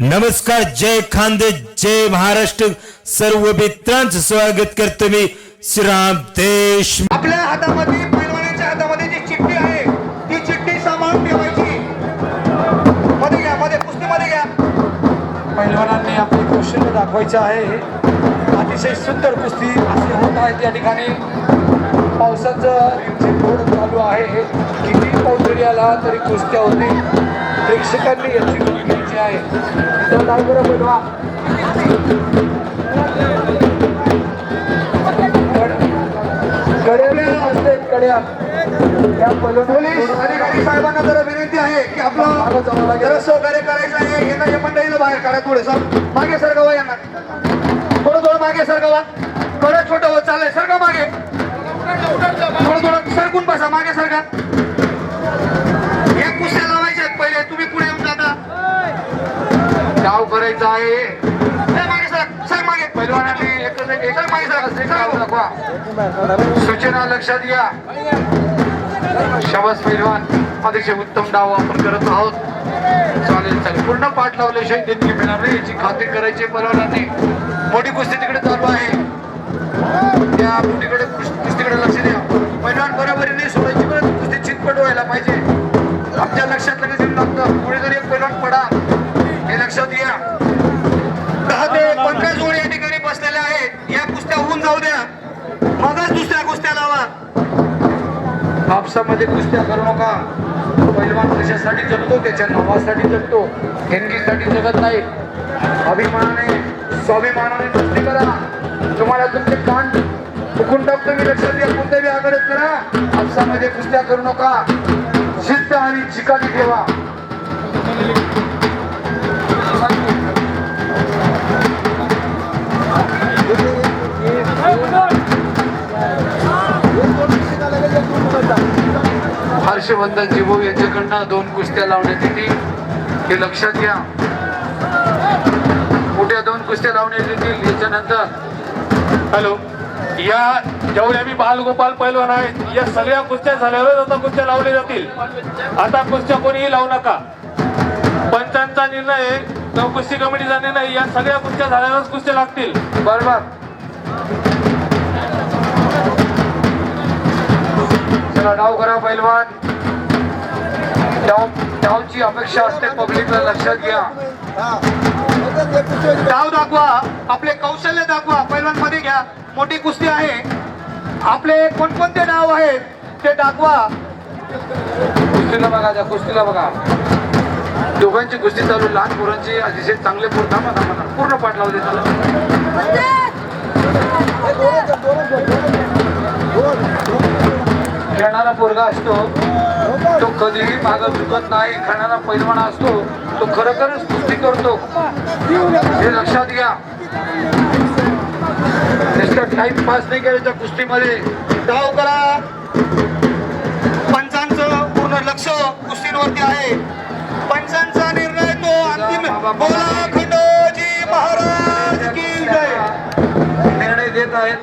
नमस्कार जय खांदे जय महाराष्ट्र. सर्व मित्रांचं स्वागत करतो मी श्रीराम देश. आपल्या हातामध्ये पैलवानाच्या हातामध्ये जी चिठ्ठी आहे ती चिठ्ठी सांभाळून ठेवायची. मध्ये घ्या मध्ये कुस्तीमध्ये घ्या. पैलवानांनी आपले कौशल्य दाखवायचं आहे. अतिशय सुंदर कुस्ती असे होत आहे त्या ठिकाणी. पावसाचं रिमझिम थोडं चालू आहे. किती पाऊस जरी आला तरी कुस्त्या होते प्रेक्षकांनी याची नोंद घ्यायची आहे काय बरं पैलवान कड्या असते कड्या त्या पोलीस अधिकारी साहेबांना जरा विनंती आहे की आपलं जरा सहकार्य करायचं आहे यांना या मंडळीला बाहेर काढा थोडंसं मागे सरकावा यांना थोडं थोडं मागे सरगावा कडं छोटं होत चाललंय सरका मागे. थोडं थोडं सरकून बसा मागे सरका. करायचं आहे. एक दाखवा. सूचना लक्षात घ्या. शबस पैलवान अतिशय उत्तम डाव आपण करत आहोत. चालेल चालेल. पूर्ण पाठ लावल्याशिवाय देणगी मिळणार नाही याची खात्री करायची आहे पैलवानांनी मोठी कुस्ती तिकडे चालू आहे. त्या मोठीकडे कुस्तीकडे लक्ष द्या. पैलवान बरोबरीने सोडायची परत कुस्ती चितपट व्हायला पाहिजे. आमच्या लक्षात लगेच येऊन लागतं. पुढे मगच कुस्त्या लावा. आपसामध्ये कुस्त्या करू नका. पैलवान कशासाठी जगतो? त्याच्या नावासाठी जगतो. हेनगीसाठी जगत नाही अभिमानाने स्वाभिमानाने कुस्ती करा. तुम्हाला तुमचे कान चुकून टाकतो मी. लक्षात द्या कोणत्या बी आघाडीत करा. आपसामध्ये कुस्त्या करू नका. शिस्त आणि चिकाटी ठेवा. हर्षवर्धन जीवो यांच्याकडनं दोन कुस्त्या लावण्यात येतील हे लक्षात घ्या. मोठ्या दोन कुस्त्या लावण्यात येतील याच्यानंतर हॅलो या जेवढ्या आम्ही बालगोपाल पैलवान आहेत या सगळ्या कुस्त्या झाल्यावर आता कुस्त्या लावल्या जातील. आता कुस्त्या कोणीही लावू नका. पंचांचा निर्णय आहे, किंवा कुस्ती कमिटीचा निर्णय या सगळ्या कुस्त्या झाल्यावरच कुस्त्या लागतील. बरोबर? चला डाव करा पैलवान. डावची अपेक्षा असते पब्लिकला लक्षात घ्या. डाव दाखवा आपले कौशल्य दाखवा पैलवानमध्ये घ्या. मोठी कुस्ती आहे. आपले कोणकोणते डाव आहेत ते दाखवा. कुस्तीला बघा त्या कुस्तीला बघा. दोघांची कुस्ती चालू लहान पोरांची अतिशय चांगले पोर. थांबा थांबा थांबा. पूर्ण पाठ लावले त्याला. खेळणारा पोरगा असतो. तो कधीही मागं झुकत नाही खाणारा पैलवान असतो तो खरोखरच कुस्ती करतो. हे लक्षात घ्या. नुसतं पास नाही करायचा कुस्तीमध्ये. डाव करा. पंचांचं पूर्ण लक्ष कुस्तीवरती आहे. पंचांचा निर्णय तो अंतिम. बोला खंडोजी महाराज निर्णय देत आहेत.